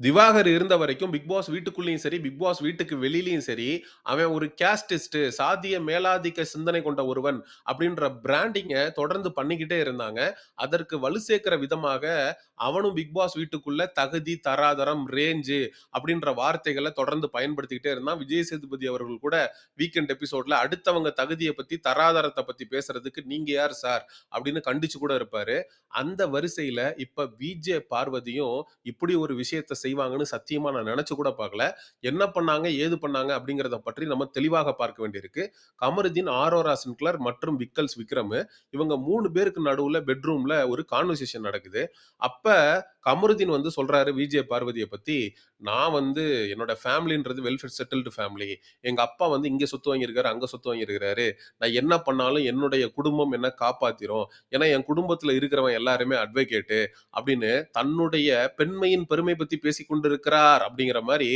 திவாகர் இருந்த வரைக்கும் big pass வீட்டுக்குள்ளேயும் சரி, பிக் பாஸ் வீட்டுக்கு வெளியிலையும் சரி, அவன் ஒரு கேஸ்டிஸ்ட் சாதிய மேலாதிக்க சிந்தனை கொண்ட ஒருவன் அப்படின்ற பிராண்டிங்க தொடர்ந்து பண்ணிக்கிட்டே இருந்தாங்க. அதற்கு வலு சேர்க்கிற விதமாக அவனும் பிக் பாஸ் வீட்டுக்குள்ள தகுதி, தராதரம், ரேஞ்சு அப்படின்ற வார்த்தைகளை தொடர்ந்து பயன்படுத்திக்கிட்டே இருந்தான். விஜய் சேதுபதி அவர்கள் கூட வீக்கெண்ட் எபிசோட்ல அடுத்தவங்க தகுதியை பத்தி, தராதரத்தை பத்தி பேசுறதுக்கு நீங்க யார் சார்? அப்படின்னு கண்டிச்சு கூட இருப்பாரு. அந்த வரிசையில இப்ப விஜே பார்வதியும் இப்படி ஒரு விஷயத்த செய்வாங்கன்னு சத்தியமா நான் நினைச்சு கூட பார்க்கல. என்ன பண்ணாங்க? ஏது பண்ணாங்க? அப்படிங்கிறத பற்றி நம்ம தெளிவாக பார்க்க வேண்டியிருக்கு. கமருதீன், ஆரோரா சின்க்ளர் மற்றும் விக்கல்ஸ் விக்ரம் இவங்க மூணு பேருக்கு நடுவுல பெட்ரூம்ல ஒரு கான்வர்சேஷன் நடக்குது. அப்ப கமருதீன் வந்து சொல்றாரு விஜே பார்வதியை பத்தி, "நான் வந்து என்னோட ஃபேமிலின்றது வெல்ஃபேர் செட்டில்டு ஃபேமிலி. எங்கள் அப்பா வந்து இங்கே சொத்து வாங்கியிருக்காரு, அங்கே சொத்து வாங்கியிருக்கிறாரு நான் என்ன பண்ணாலும் என்னுடைய குடும்பம் என்ன காப்பாத்திரும். ஏன்னா என் குடும்பத்தில் இருக்கிறவன் எல்லாருமே அட்வொகேட்டு." அப்படின்னு தன்னுடைய பெண்மையின் பெருமை பற்றி பேசிக்கொண்டு கொண்டிருக்கிறார் அப்படிங்கிற மாதிரி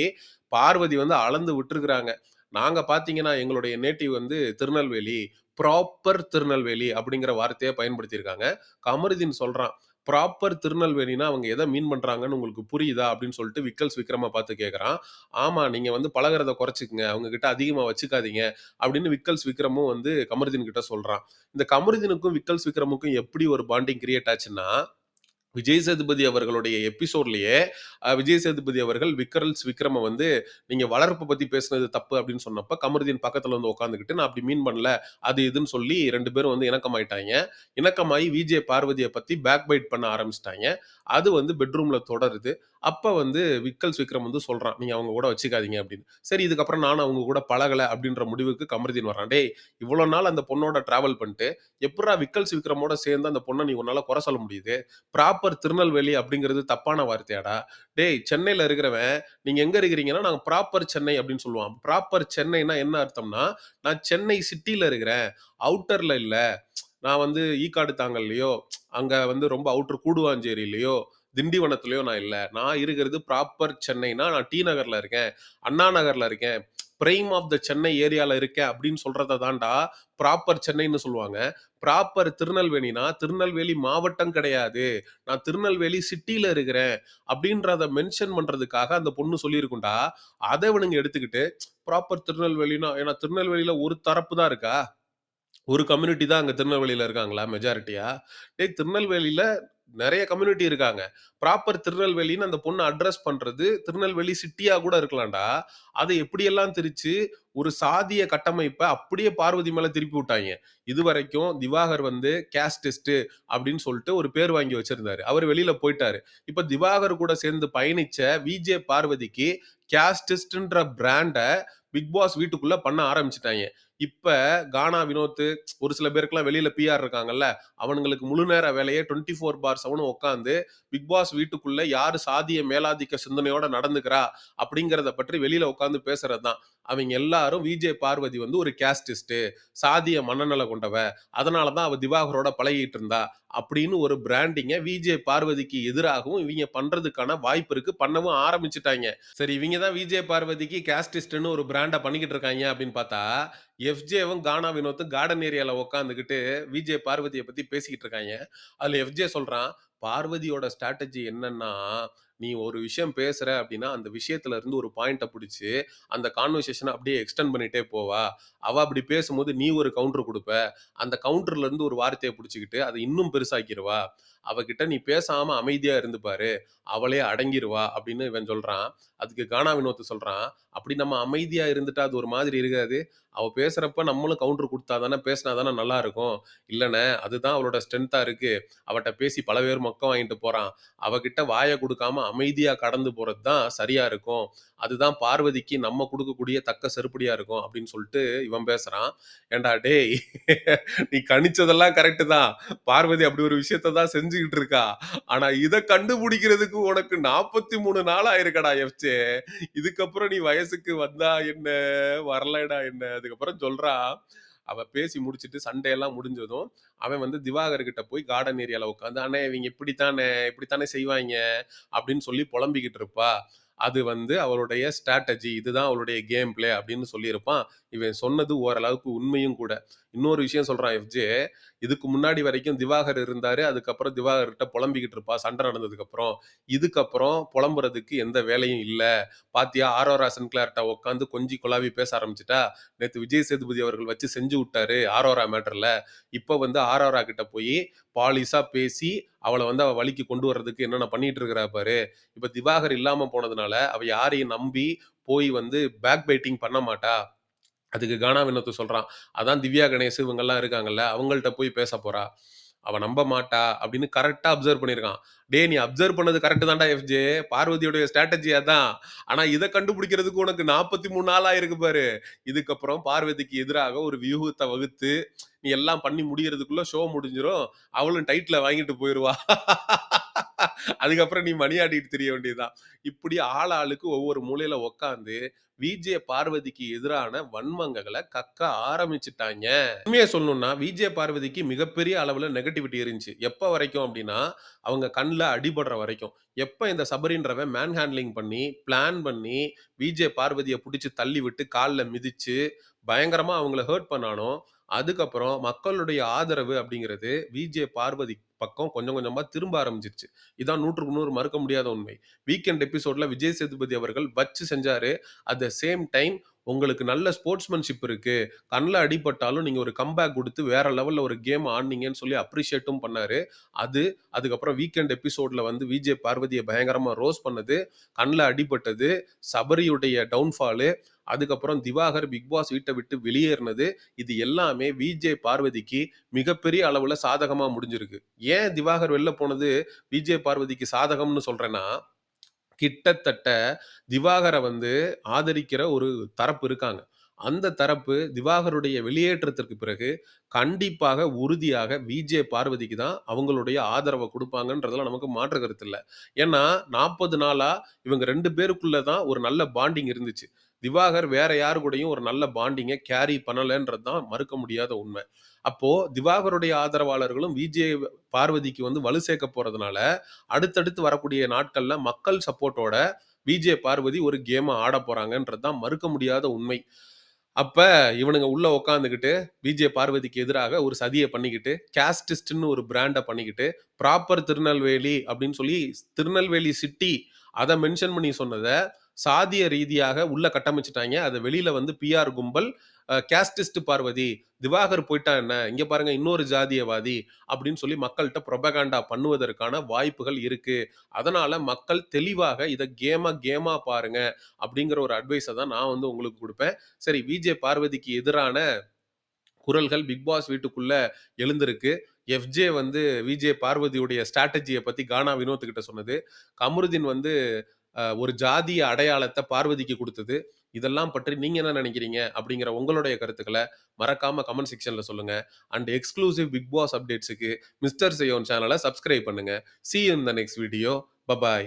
பார்வதி வந்து அளந்து விட்டுருக்குறாங்க நாங்கள் பார்த்தீங்கன்னா, எங்களுடைய நேட்டிவ் வந்து திருநெல்வேலி. ப்ராப்பர் திருநெல்வேலி அப்படிங்கிற வார்த்தையை பயன்படுத்தியிருக்காங்க. கமருதீன் சொல்கிறான் "ப்ராப்பர் திருநெல்வேலினா அவங்க எதை மீன் பண்ணுறாங்கன்னு உங்களுக்கு புரியுதா?" அப்படின்னு சொல்லிட்டு விக்கல்ஸ் விக்ரமா பார்த்து கேட்குறான் ஆமாம் நீங்கள் வந்து பழகிறத குறைச்சிக்கங்க அவங்க கிட்ட அதிகமாக வச்சுக்காதீங்க." அப்படின்னு விக்கல்ஸ் விக்ரமும் வந்து கமருதீன் கிட்ட சொல்கிறான் இந்த கமருதீனுக்கும், விக்கல்ஸ் விக்ரமுக்கும் எப்படி ஒரு பாண்டிங் கிரியேட் ஆச்சுன்னா, விஜய் சேதுபதி அவர்களுடைய எபிசோட்லயே விஜய் சேதுபதி அவர்கள் விக்ரல்ஸ் விக்ரம வந்து, "நீங்க வளர்ப்பு பத்தி பேசுனது தப்பு." அப்படின்னு சொன்னப்ப, கமருதீன் பக்கத்துல வந்து உட்காந்துக்கிட்டு "நான் அப்படி மீன் பண்ணல." அது இதுன்னு சொல்லி ரெண்டு பேரும் வந்து இணக்கமாயிட்டாங்க இணக்கமாயி விஜே பார்வதியை பத்தி பேக் பைட் பண்ண ஆரம்பிச்சிட்டாங்க அது வந்து பெட்ரூம்ல தொடருது. அப்ப வந்து விக்கல்ஸ் விக்ரம் வந்து சொல்றான், "நீங்க அவங்க கூட வச்சுக்காதீங்க." அப்படின்னு. சரி இதுக்கப்புறம் நான் அவங்க கூட பழகல அப்படின்ற முடிவுக்கு கமருதீன் வரான் "டேய் இவ்வளோ நாள் அந்த பொண்ணோட டிராவல் பண்ணிட்டு, எப்படா விக்கல்ஸ் விக்ரமோட சேர்ந்து அந்த பொண்ணை நீ உன்னால குறை சொல்ல முடியுது? ப்ராப்பர் திருநெல்வேலி அப்படிங்கிறது தப்பான வார்த்தையாடா? டேய் சென்னையில இருக்கிறவன், நீங்க எங்க இருக்கிறீங்கன்னா, நாங்க ப்ராப்பர் சென்னை அப்படின்னு சொல்லுவான். ப்ராப்பர் சென்னைனா என்ன அர்த்தம்னா, நான் சென்னை சிட்டியில் இருக்கிறேன். அவுட்டர்ல இல்லை நான் வந்து ஈக்காடு தாங்கல்லையோ, அங்கே வந்து ரொம்ப அவுட்ரு கூடுவாஞ்சேரியிலையோ திண்டிவனத்துலையோ நான் இல்லை நான் இருக்கிறது ப்ராப்பர் சென்னைனா, நான் டி நகரில் இருக்கேன். அண்ணா நகரில் இருக்கேன். பிரைம் ஆஃப் த சென்னை ஏரியாவில் இருக்கேன் அப்படின்னு சொல்கிறத தாண்டா ப்ராப்பர் சென்னைன்னு சொல்லுவாங்க. ப்ராப்பர் திருநெல்வேலினா, திருநெல்வேலி மாவட்டம் கிடையாது. நான் திருநெல்வேலி சிட்டியில் இருக்கிறேன். அப்படின்றத மென்ஷன் பண்ணுறதுக்காக அந்த பொண்ணு சொல்லியிருக்குண்டா அதை இவனுங்க எடுத்துக்கிட்டு, ப்ராப்பர் திருநெல்வேலினா ஏன்னா திருநெல்வேலியில் ஒரு தரப்பு தான் இருக்கா? ஒரு கம்யூனிட்டி தான் அங்கே திருநெல்வேலியில இருக்காங்களா மெஜாரிட்டியா? டேய் திருநெல்வேலியில நெறைய கம்யூனிட்டி இருக்காங்க. ப்ராப்பர் திருநெல்வேலின்னு அந்த பொண்ணு அட்ரஸ் பண்றது திருநெல்வேலி சிட்டியா கூட இருக்கலாம்டா. அத எப்படியெல்லாம் திரிச்சு, ஒரு சாதிய கட்டமைப்ப அப்படியே பார்வதி மேல திருப்பி விட்டாய்ங்க. இதுவரைக்கும் திவாகர் வந்து கேஸ்டிஸ்ட்டு அப்படின்னு சொல்லிட்டு ஒரு பேர் வாங்கி வச்சிருந்தாரு. அவரு வெளியில போயிட்டாரு. இப்ப திவாகர் கூட சேர்ந்து பயணிச்ச விஜே பார்வதிக்கு கேஸ்டிஸ்ட்ன்ற பிராண்ட பிக் பாஸ் வீட்டுக்குள்ள பண்ண ஆரம்பிச்சுட்டாய்ங்க. இப்ப கானா வினோத் ஒரு சில பேருக்குலாம் வெளியில பிஆர் இருக்காங்கல்ல, அவனுங்களுக்கு முழு நேர வேலையை டுவெண்ட்டி ஃபோர் பார் 7 உட்காந்து பிக் பாஸ் வீட்டுக்குள்ள யாரு சாதிய மேலாதிக்க சிந்தனையோட நடந்துக்கிறா அப்படிங்கிறத பற்றி வெளியில உட்காந்து பேசுறது தான். அவங்க எல்லாரும் விஜே பார்வதி வந்து ஒரு கேஸ்டிஸ்ட், சாதிய மனநலம் கொண்டவ. அதனால தான் அவ திவாகரோட பழகிட்டு இருந்தா. அப்படின்னு ஒரு பிராண்டிங்க விஜே பார்வதிக்கு எதிராகவும் இவங்க பண்றதுக்கான வாய்ப்பு இருக்கு. பண்ணவும் ஆரம்பிச்சுட்டாங்க சரி இவங்க தான் விஜே பார்வதிக்கு கேஸ்டிஸ்ட்னு ஒரு பிராண்டை பண்ணிக்கிட்டு இருக்காங்க அப்படின்னு பார்த்தா, எஃப்ஜேவும், கானா வினோத்தும் கார்டன் ஏரியால உட்காந்துக்கிட்டு விஜே பார்வதியை பத்தி பேசிக்கிட்டு இருக்காங்க அதுல எஃப்ஜே சொல்றான், "பார்வதியோட ஸ்ட்ராட்டஜி என்னன்னா, நீ ஒரு விஷயம் பேசுற அப்படின்னா, அந்த விஷயத்துல இருந்து ஒரு பாயிண்ட்டை பிடிச்சி அந்த கான்வர்சேஷனை அப்படியே எக்ஸ்டெண்ட் பண்ணிட்டே போவா. அவ அப்படி பேசும்போது நீ ஒரு கவுண்டர் கொடுப்ப அந்த கவுண்டர்ல இருந்து ஒரு வார்த்தையை பிடிச்சிக்கிட்டு அதை இன்னும் பெருசாக்கிருவா. அவகிட்ட நீ பேசாம அமைதியா இருந்துப்பாரு அவளே அடங்கிடுவா அப்படின்னு இவன் சொல்றான். அதுக்கு கானா வினோத்து சொல்றான், "அப்படி நம்ம அமைதியா இருந்துட்டா அது ஒரு மாதிரி இருக்காது? அவள் பேசுகிறப்ப நம்மளும் கவுண்டர் கொடுத்தா தானே, பேசினா தானே நல்லா இருக்கும்." இல்லைண்ணே அதுதான் அவளோட ஸ்ட்ரென்த்தாக இருக்குது அவட்ட பேசி பல பேர் மொக்கம் வாங்கிட்டு போகிறான் அவகிட்ட வாயை கொடுக்காம அமைதியாக கடந்து போகிறது தான் சரியாக இருக்கும். அதுதான் பார்வதிக்கு நம்ம குடுக்கக்கூடிய தக்க செருப்படியா இருக்கும்." அப்படின்னு சொல்லிட்டு இவன் பேசுறான். ஏன்டா டேய்! நீ கணிச்சதெல்லாம் கரெக்டு தான். பார்வதி அப்படி ஒரு விஷயத்த தான் செஞ்சுகிட்டு இருக்கா. ஆனா இத கண்டுபிடிக்கிறதுக்கு உனக்கு 43 நாள் ஆயிருக்கடா எஃப்ஜே. இதுக்கப்புறம் நீ வயசுக்கு வந்தா என்ன? வரலடா என்ன? அதுக்கப்புறம் சொல்றான், அவ பேசி முடிச்சுட்டு சண்டையெல்லாம் முடிஞ்சதும், அவன் வந்து திவாகர் கிட்ட போய் கார்டன் ஏரியால உட்காந்து "அண்ணே இவங்க இப்படித்தானே, இப்படித்தானே செய்வாங்க அப்படின்னு சொல்லி புலம்பிக்கிட்டு இருப்பா. அது வந்து அவருடைய ஸ்ட்ராட்டஜி. இதுதான் அவளுடைய கேம் பிளே அப்படின்னு சொல்லியிருப்பான். இவன் சொன்னது ஓரளவுக்கு உண்மையும் கூட. இன்னொரு விஷயம் சொல்றான் எஃப்ஜே, இதுக்கு முன்னாடி வரைக்கும் திவாகர் இருந்தாரு. அதுக்கப்புறம் திவாகர்கிட்ட புலம்பிக்கிட்டு இருப்பா, சண்டை நடந்ததுக்கப்புறம். இதுக்கப்புறம் புலம்புறதுக்கு எந்த வேலையும் இல்லை பாத்தியா ஆரோரா சின்க்ளேர்ட்ட உட்காந்து கொஞ்சி குழாவி பேச ஆரம்பிச்சிட்டா நேற்று விஜய் சேதுபதி அவர்கள் வச்சு செஞ்சு விட்டாரு ஆரோரா மேட்டர்ல. இப்போ வந்து ஆரோரா கிட்ட போய் பாலிஷா பேசி, அவளை வந்து அவ வழிக்கு கொண்டு வர்றதுக்கு என்னென்ன பண்ணிட்டு இருக்கிறா பாரு. இப்போ திவாகர் இல்லாம போனதுனால, அவ யாரையும் நம்பி போய் வந்து பேக் பைட்டிங் பண்ண மாட்டா. அதுக்கு கானா வினோத் சொல்கிறான் அதான் திவ்யா கணேஷ் இவங்கலாம் இருக்காங்கல்ல, அவங்கள்ட்ட போய் பேச போறா. அவ நம்ப மாட்டா அப்படின்னு கரெக்டாக அப்சர்வ் பண்ணியிருக்கான். டே நீ அப்சர்வ் பண்ணது கரெக்டு தான்டா எஃப்ஜே. பார்வதியுடைய ஸ்ட்ராட்டஜி அதான். ஆனால் இதை கண்டுபிடிக்கிறதுக்கு உனக்கு 43 நாள் ஆயிருக்கு பாரு. இதுக்கப்புறம் பார்வதிக்கு எதிராக ஒரு வியூகத்தை வகுத்து, நீ எல்லாம் பண்ணி முடிகிறதுக்குள்ளே ஷோ முடிஞ்சிடும் அவளும் டைட்டில் வாங்கிட்டு போயிடுவா அதுக்கப்புறம் நீ மணி ஆடிட்டு தெரிய வேண்டியதுதான் இப்படி ஆள் ஆளுக்கு ஒவ்வொரு மூலையில உக்காந்து விஜே பார்வதிக்கு எதிரான வன்மங்களை கக்க ஆரம்பிச்சிட்டாங்க உண்மையை சொல்லணும்னா, விஜே பார்வதிக்கு மிகப்பெரிய அளவுல நெகட்டிவிட்டி இருந்துச்சு. எப்ப வரைக்கும் அப்படின்னா, அவங்க கண்ணில் அடிபடுற வரைக்கும். எப்ப இந்த சபரின்றவன் மேன் ஹேண்ட்லிங் பண்ணி, பிளான் பண்ணி, விஜே பார்வதியை பிடிச்சி தள்ளி விட்டு கால்ல மிதிச்சு, பயங்கரமா அவங்கள ஹர்ட் பண்ணானோ, அதுக்கப்புறம் மக்களுடைய ஆதரவு அப்படிங்கிறது விஜே பார்வதி பக்கம் கொஞ்சம் கொஞ்சமாக திரும்ப ஆரம்பிச்சிருச்சு இதான் 100க்கு 100 மறுக்க முடியாத உண்மை. வீக்கெண்ட் எபிசோட்ல விஜய் சேதுபதி அவர்கள் வச்சு செஞ்சாரு. அட் த சேம் டைம் உங்களுக்கு நல்ல ஸ்போர்ட்ஸ்மேன்ஷிப் இருக்குது கண்ணில் அடிபட்டாலும் நீங்கள் ஒரு கம்பேக் கொடுத்து வேற லெவலில் ஒரு கேம் ஆடுனீங்கன்னு சொல்லி அப்ரிஷியேட்டும் பண்ணார். அது அதுக்கப்புறம் வீக்கெண்ட் எபிசோடில் வந்து விஜே பார்வதியை பயங்கரமாக ரோஸ் பண்ணது, கண்ணில் அடிபட்டது, சபரியுடைய டவுன்ஃபாலு, அதுக்கப்புறம் திவாகர் பிக் பாஸ் வீட்ட விட்டு வெளியேறினது, இது எல்லாமே விஜே பார்வதிக்கு மிகப்பெரிய அளவில் சாதகமாக முடிஞ்சிருக்கு. ஏன் திவாகர் வெளில போனது விஜே பார்வதிக்கு சாதகம்னு சொல்கிறேன்னா கிட்டத்தட்ட திவாகரை வந்து ஆதரிக்கிற ஒரு தரப்பு இருக்காங்க. அந்த தரப்பு திவாகருடைய வெளியேற்றத்திற்கு பிறகு கண்டிப்பாக, உறுதியாக விஜே பார்வதிக்கு தான் அவங்களுடைய ஆதரவை கொடுப்பாங்கன்றதெல்லாம் நமக்கு மாற்று கருத்து இல்லை ஏன்னா 40 நாளா இவங்க ரெண்டு பேருக்குள்ள தான் ஒரு நல்ல பாண்டிங் இருந்துச்சு. திவாகர் வேற யாரு கூடயும் ஒரு நல்ல பாண்டிங்க கேரி பண்ணலைன்றது தான் மறுக்க முடியாத உண்மை அப்போ திவாகருடைய ஆதரவாளர்களும் விஜே பார்வதிக்கு வந்து வலு சேர்க்க போறதுனால, அடுத்தடுத்து வரக்கூடிய நாட்கள்ல மக்கள் சப்போர்ட்டோட விஜே பார்வதி ஒரு கேமை ஆடப் போறாங்கன்றது தான் மறுக்க முடியாத உண்மை. அப்ப இவனுங்க உள்ள உக்காந்துக்கிட்டு விஜே பார்வதிக்கு எதிராக ஒரு சதியை பண்ணிக்கிட்டு, கேஸ்டிஸ்ட்னு ஒரு பிராண்டை பண்ணிக்கிட்டு, ப்ராப்பர் திருநெல்வேலி அப்படின்னு சொல்லி திருநெல்வேலி சிட்டி அதை மென்ஷன் பண்ணி சொன்னதை சாதிய ரீதியாக உள்ள கட்டமைச்சிட்டாங்க அதை வெளியில வந்து பிஆர் கும்பல் கேஸ்டிஸ்ட் பார்வதி, திவாகர் போயிட்டா என்ன? இங்க பாருங்க இன்னொரு ஜாதியவாதி அப்படின்னு சொல்லி மக்கள்கிட்ட புரொபகாண்டா பண்ணுவதற்கான வாய்ப்புகள் இருக்கு. அதனால மக்கள் தெளிவாக இதை கேமா கேமா பாருங்க அப்படிங்கிற ஒரு அட்வைஸை தான் நான் வந்து உங்களுக்கு கொடுப்பேன் சரி விஜே பார்வதிக்கு எதிரான குரல்கள் பிக் பாஸ் வீட்டுக்குள்ள எழுந்திருக்கு. எஃப்ஜே வந்து விஜே பார்வதியுடைய ஸ்ட்ராட்டஜியை பத்தி கானா வினோத்துக்கிட்ட சொன்னது. கமருதீன் வந்து ஒரு ஜாதிய அடையாளத்தை பார்வதிக்கு கொடுத்தது இதெல்லாம் பற்றி நீங்க என்ன நினைக்கிறீங்க? அப்படிங்கிற உங்களுடைய கருத்துக்களை மறக்காம கமெண்ட் செக்ஷன்ல சொல்லுங்க. அண்ட் எக்ஸ்க்ளூசிவ் பிக் பாஸ் அப்டேட்ஸ்க்கு மிஸ்டர் செய்யோன் சேனலை சப்ஸ்கிரைப் பண்ணுங்க. See in the next video. Bye bye.